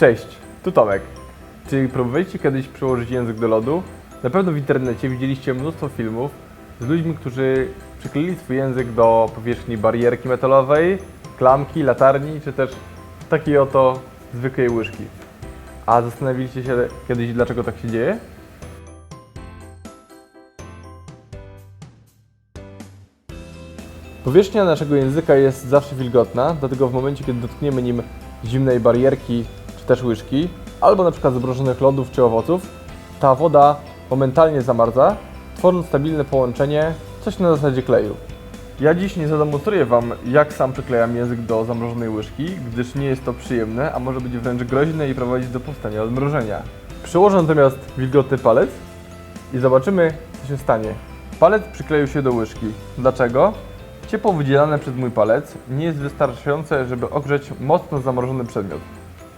Cześć, tu Tomek. Czy próbowaliście kiedyś przyłożyć język do lodu? Na pewno w internecie widzieliście mnóstwo filmów z ludźmi, którzy przykleili swój język do powierzchni barierki metalowej, klamki, latarni, czy też takiej oto zwykłej łyżki. A zastanawialiście się kiedyś, dlaczego tak się dzieje? Powierzchnia naszego języka jest zawsze wilgotna, dlatego w momencie, kiedy dotkniemy nim zimnej barierki też łyżki, albo na przykład zamrożonych lodów czy owoców, ta woda momentalnie zamarza, tworząc stabilne połączenie, coś na zasadzie kleju. Ja dziś nie zademonstruję Wam, jak sam przyklejam język do zamrożonej łyżki, gdyż nie jest to przyjemne, a może być wręcz groźne i prowadzić do powstania odmrożenia. Przyłożę natomiast wilgotny palec i zobaczymy, co się stanie. Palec przykleił się do łyżki. Dlaczego? Ciepło wydzielane przez mój palec nie jest wystarczające, żeby ogrzeć mocno zamrożony przedmiot.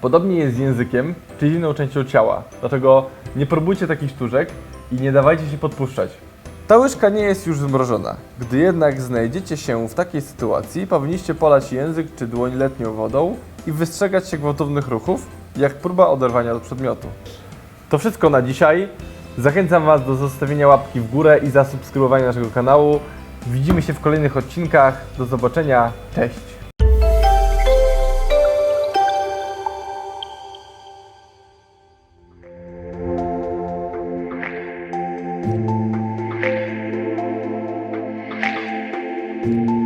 Podobnie jest z językiem czy z inną częścią ciała, dlatego nie próbujcie takich sztuczek i nie dawajcie się podpuszczać. Ta łyżka nie jest już zmrożona. Gdy jednak znajdziecie się w takiej sytuacji, powinniście polać język czy dłoń letnią wodą i wystrzegać się gwałtownych ruchów, jak próba oderwania od przedmiotu. To wszystko na dzisiaj. Zachęcam Was do zostawienia łapki w górę i zasubskrybowania naszego kanału. Widzimy się w kolejnych odcinkach. Do zobaczenia. Cześć! Thank you